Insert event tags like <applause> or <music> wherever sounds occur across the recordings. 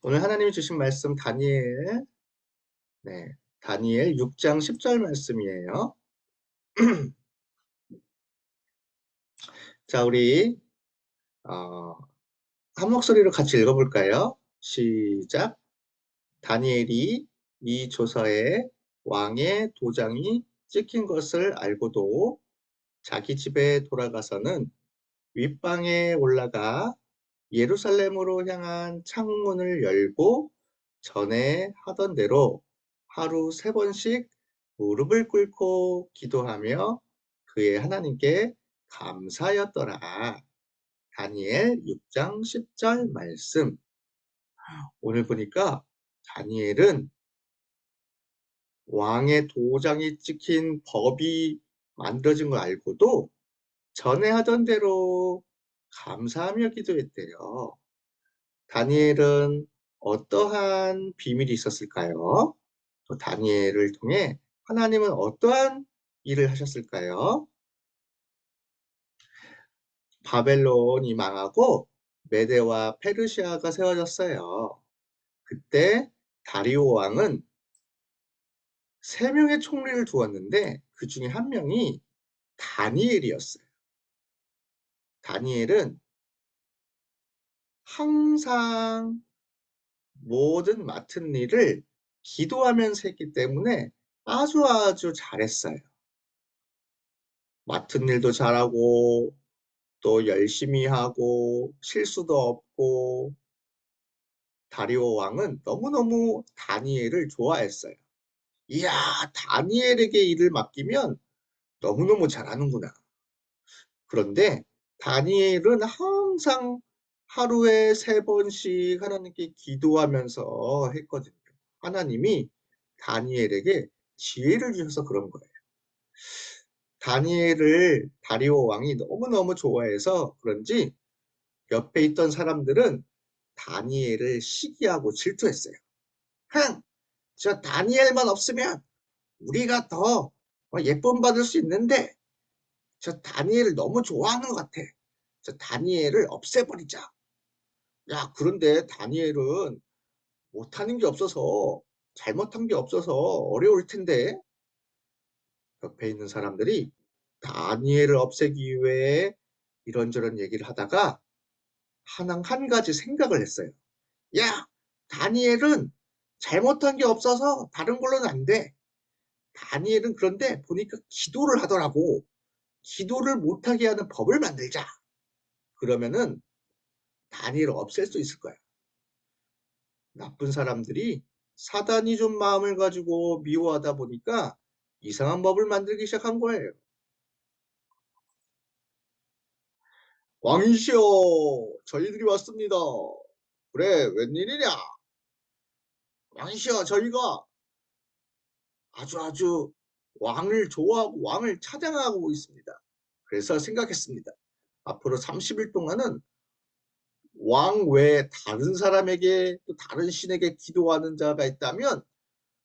오늘 하나님이 주신 말씀 다니엘 네, 다니엘 6장 10절 말씀이에요. <clears throat> 자, 우리 어, 한 목소리로 같이 읽어볼까요? 시작. 다니엘이 이 조서에 왕의 도장이 찍힌 것을 알고도 자기 집에 돌아가서는 윗방에 올라가 예루살렘으로 향한 창문을 열고 전에 하던 대로 하루 세 번씩 무릎을 꿇고 기도하며 그의 하나님께 감사였더라. 다니엘 6장 10절 말씀. 오늘 보니까 다니엘은 왕의 도장이 찍힌 법이 만들어진 걸 알고도 전에 하던 대로 감사하며 기도했대요. 다니엘은 어떠한 비밀이 있었을까요? 또 다니엘을 통해 하나님은 어떠한 일을 하셨을까요? 바벨론이 망하고 메데와 페르시아가 세워졌어요. 그때 다리오 왕은 세 명의 총리를 두었는데 그 중에 한 명이 다니엘이었어요. 다니엘은 항상 모든 맡은 일을 기도하면서 했기 때문에 아주 아주 잘했어요. 맡은 일도 잘하고 또 열심히 하고 실수도 없고 다리오 왕은 너무너무 다니엘을 좋아했어요. 이야, 다니엘에게 일을 맡기면 너무너무 잘하는구나. 그런데 다니엘은 항상 하루에 세 번씩 하나님께 기도하면서 했거든요. 하나님이 다니엘에게 지혜를 주셔서 그런 거예요. 다니엘을 다리오 왕이 너무너무 좋아해서 그런지 옆에 있던 사람들은 다니엘을 시기하고 질투했어요. 흥! 저 다니엘만 없으면 우리가 더 예쁨 받을 수 있는데 저 다니엘을 너무 좋아하는 것 같아. 저 다니엘을 없애버리자. 야, 그런데 다니엘은 못하는 게 없어서, 잘못한 게 없어서 어려울 텐데, 옆에 있는 사람들이 다니엘을 없애기 위해 이런저런 얘기를 하다가 한, 한 가지 생각을 했어요. 야, 다니엘은 잘못한 게 없어서 다른 걸로는 안 돼. 다니엘은 그런데 보니까 기도를 하더라고. 기도를 못하게 하는 법을 만들자. 그러면은 다니엘을 없앨 수 있을 거야. 나쁜 사람들이 사단이 좀 마음을 가지고 미워하다 보니까 이상한 법을 만들기 시작한 거예요. 왕이시여, 저희들이 왔습니다. 그래, 웬일이냐? 왕이시여, 저희가 아주 아주 왕을 좋아하고 왕을 찬양하고 있습니다. 그래서 생각했습니다. 앞으로 30일 동안은 왕 외에 다른 사람에게 또 다른 신에게 기도하는 자가 있다면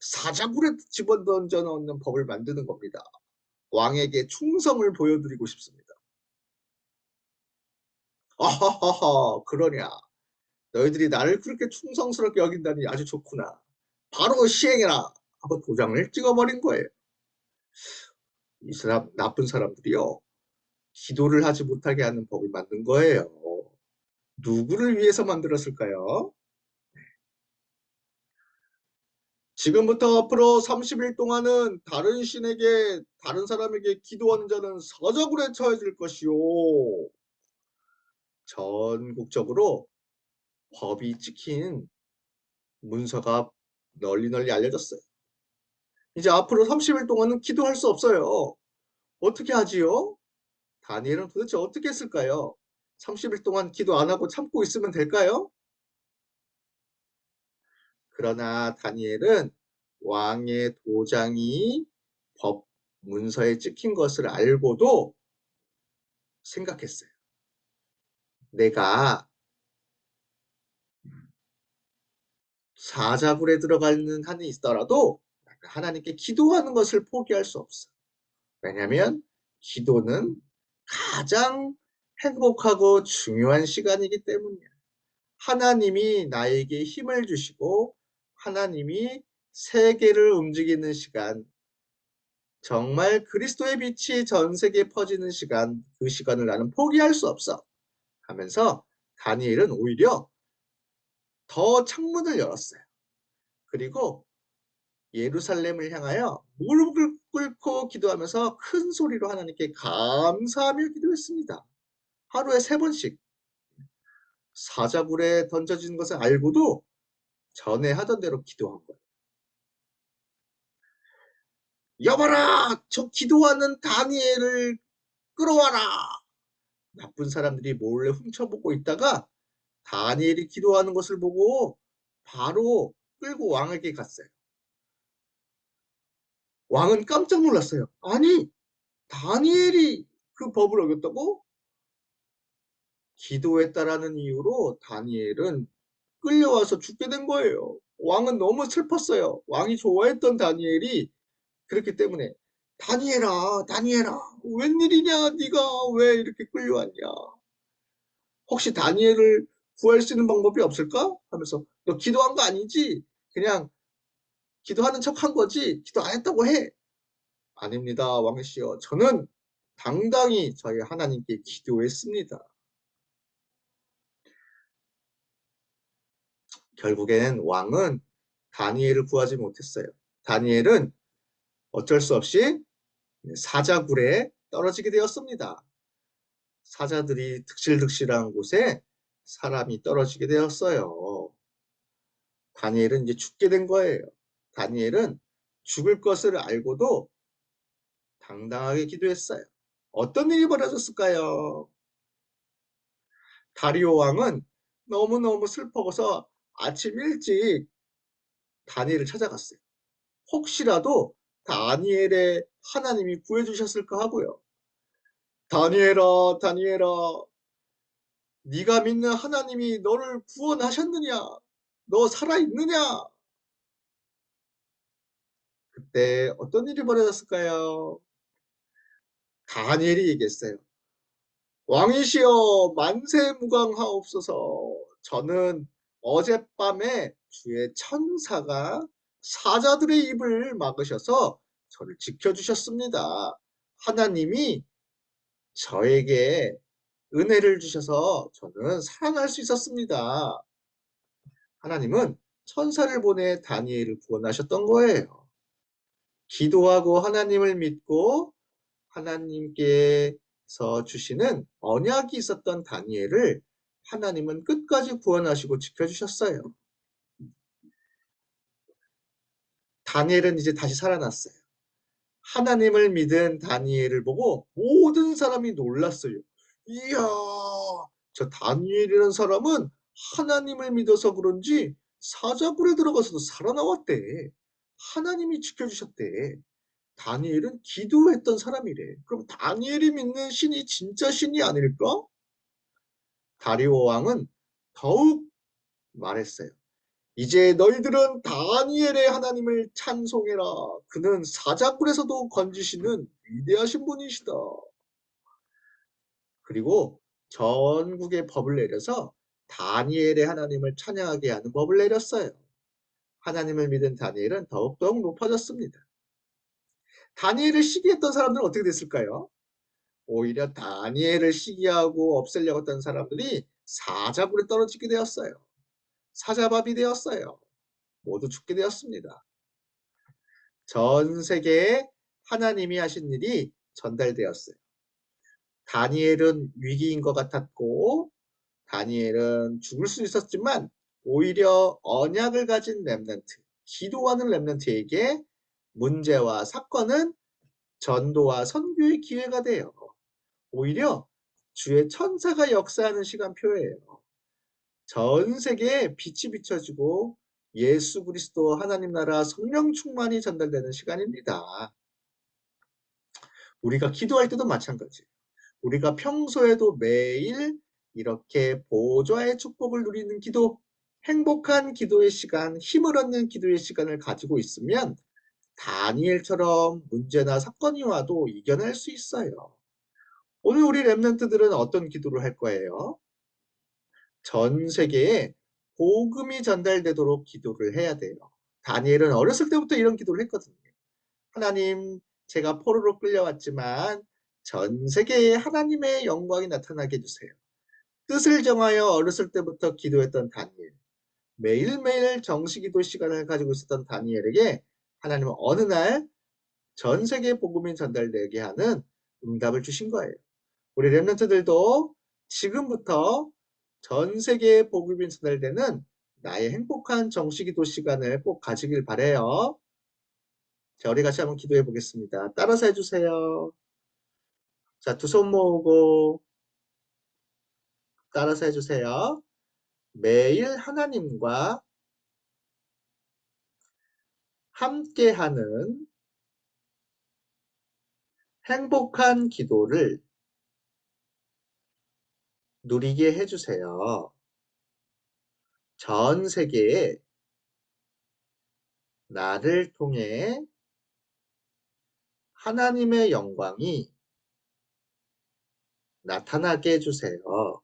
사자굴에 집어던져 넣는 법을 만드는 겁니다. 왕에게 충성을 보여드리고 싶습니다. 아하하하 그러냐 너희들이 나를 그렇게 충성스럽게 여긴다니 아주 좋구나. 바로 시행해라 하고 도장을 찍어버린 거예요. 이 사람 나쁜 사람들이요 기도를 하지 못하게 하는 법을 만든 거예요. 누구를 위해서 만들었을까요? 지금부터 앞으로 30일 동안은 다른 신에게 다른 사람에게 기도하는 자는 사자굴에 처해질 것이요. 전국적으로 법이 찍힌 문서가 널리 널리 알려졌어요. 이제 앞으로 30일 동안은 기도할 수 없어요. 어떻게 하지요? 다니엘은 도대체 어떻게 했을까요? 30일 동안 기도 안 하고 참고 있으면 될까요? 그러나 다니엘은 왕의 도장이 법 문서에 찍힌 것을 알고도 생각했어요. 내가 사자굴에 들어가는 한이 있더라도 하나님께 기도하는 것을 포기할 수 없어. 왜냐하면 기도는 가장 행복하고 중요한 시간이기 때문이야. 하나님이 나에게 힘을 주시고 하나님이 세계를 움직이는 시간, 정말 그리스도의 빛이 전 세계에 퍼지는 시간, 그 시간을 나는 포기할 수 없어. 하면서 다니엘은 오히려 더 창문을 열었어요. 그리고 예루살렘을 향하여 무릎을 꿇고 기도하면서 큰 소리로 하나님께 감사하며 기도했습니다. 하루에 세 번씩 사자굴에 던져진 것을 알고도 전에 하던 대로 기도한 거예요. 여봐라! 저 기도하는 다니엘을 끌어와라! 나쁜 사람들이 몰래 훔쳐보고 있다가 다니엘이 기도하는 것을 보고 바로 끌고 왕에게 갔어요. 왕은 깜짝 놀랐어요. 아니, 다니엘이 그 법을 어겼다고? 기도했다라는 이유로 다니엘은 끌려와서 죽게 된 거예요. 왕은 너무 슬펐어요. 왕이 좋아했던 다니엘이 그렇기 때문에 다니엘아, 다니엘아, 웬일이냐? 네가 왜 이렇게 끌려왔냐? 혹시 다니엘을 구할 수 있는 방법이 없을까? 하면서 너 기도한 거 아니지? 그냥 기도하는 척 한 거지? 기도 안 했다고 해. 아닙니다, 왕이시여. 저는 당당히 저희 하나님께 기도했습니다. 결국엔 왕은 다니엘을 구하지 못했어요. 다니엘은 어쩔 수 없이 사자굴에 떨어지게 되었습니다. 사자들이 득실득실한 곳에 사람이 떨어지게 되었어요. 다니엘은 이제 죽게 된 거예요. 다니엘은 죽을 것을 알고도 당당하게 기도했어요. 어떤 일이 벌어졌을까요? 다리오 왕은 너무너무 슬퍼서 아침 일찍 다니엘을 찾아갔어요. 혹시라도 다니엘의 하나님이 구해주셨을까 하고요. 다니엘아, 다니엘아, 네가 믿는 하나님이 너를 구원하셨느냐? 너 살아있느냐? 그때 어떤 일이 벌어졌을까요? 다니엘이 얘기했어요. 왕이시여 만세 무강하옵소서. 저는 어젯밤에 주의 천사가 사자들의 입을 막으셔서 저를 지켜주셨습니다. 하나님이 저에게 은혜를 주셔서 저는 살아날 수 있었습니다. 하나님은 천사를 보내 다니엘을 구원하셨던 거예요. 기도하고 하나님을 믿고 하나님께서 주시는 언약이 있었던 다니엘을 하나님은 끝까지 구원하시고 지켜주셨어요. 다니엘은 이제 다시 살아났어요. 하나님을 믿은 다니엘을 보고 모든 사람이 놀랐어요. 이야, 저 다니엘이라는 사람은 하나님을 믿어서 그런지 사자굴에 들어가서도 살아나왔대. 하나님이 지켜주셨대. 다니엘은 기도했던 사람이래. 그럼 다니엘이 믿는 신이 진짜 신이 아닐까? 다리오 왕은 더욱 말했어요. 이제 너희들은 다니엘의 하나님을 찬송해라. 그는 사자굴에서도 건지시는 위대하신 분이시다. 그리고 전국의 법을 내려서 다니엘의 하나님을 찬양하게 하는 법을 내렸어요. 하나님을 믿은 다니엘은 더욱더욱 높아졌습니다. 다니엘을 시기했던 사람들은 어떻게 됐을까요? 오히려 다니엘을 시기하고 없애려고 했던 사람들이 사자굴에 떨어지게 되었어요. 사자밥이 되었어요. 모두 죽게 되었습니다. 전 세계에 하나님이 하신 일이 전달되었어요. 다니엘은 위기인 것 같았고 다니엘은 죽을 수 있었지만 오히려 언약을 가진 렘넌트, 기도하는 렘넌트에게 문제와 사건은 전도와 선교의 기회가 돼요. 오히려 주의 천사가 역사하는 시간표예요. 전 세계에 빛이 비춰지고 예수 그리스도 하나님 나라 성령 충만이 전달되는 시간입니다. 우리가 기도할 때도 마찬가지예요. 우리가 평소에도 매일 이렇게 보좌의 축복을 누리는 기도, 행복한 기도의 시간, 힘을 얻는 기도의 시간을 가지고 있으면 다니엘처럼 문제나 사건이 와도 이겨낼 수 있어요. 오늘 우리 랩런트들은 어떤 기도를 할 거예요? 전 세계에 복음이 전달되도록 기도를 해야 돼요. 다니엘은 어렸을 때부터 이런 기도를 했거든요. 하나님, 제가 포로로 끌려왔지만 전 세계에 하나님의 영광이 나타나게 해주세요. 뜻을 정하여 어렸을 때부터 기도했던 다니엘. 매일매일 정시기도 시간을 가지고 있었던 다니엘에게 하나님은 어느 날 전 세계 복음이 전달되게 하는 응답을 주신 거예요. 우리 랩런트들도 지금부터 전 세계에 복음이 전달되는 나의 행복한 정시기도 시간을 꼭 가지길 바래요. 자, 우리 같이 한번 기도해 보겠습니다. 따라서 해주세요. 자, 두 손 모으고 따라서 해주세요. 매일 하나님과 함께하는 행복한 기도를 누리게 해주세요. 전 세계에 나를 통해 하나님의 영광이 나타나게 해주세요.